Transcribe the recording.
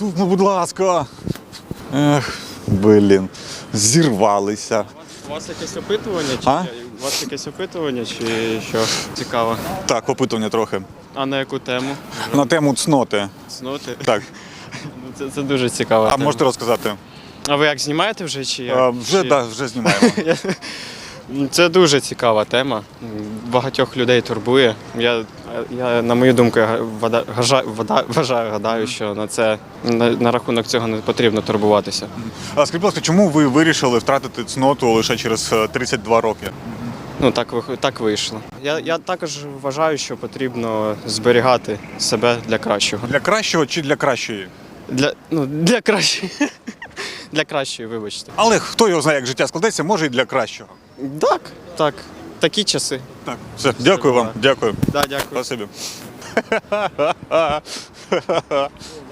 Ну, будь ласка. Ех, блін. Зірвалися. У вас якесь опитування? Чи А? у вас якесь опитування, чи що цікаво? Так, опитування трохи. А на яку тему? На тему цноти. Цноти? Так. Ну, Це, це дуже цікаво. А можете розказати? А ви як знімаєте вже чи як? А, вже, Чи- да, вже знімаємо. Це дуже цікава тема. Багатьох людей турбує. Я, я на мою думку, я вважаю, гадаю, що на це на, на рахунок цього не потрібно турбуватися. А скажіть, будь ласка, чому ви вирішили втратити цноту лише через е, 32 роки? Ну так так вийшло. Я, я також вважаю, що потрібно зберігати себе для кращого. Для кращого чи для кращої? Для ну для кращої. Для кращої, вибачте. Але хто його знає, як життя складеться, може і для кращого. Так, так. Такі часи. Так, все, дякую вам, дякую. Да, дякую. Спасибі.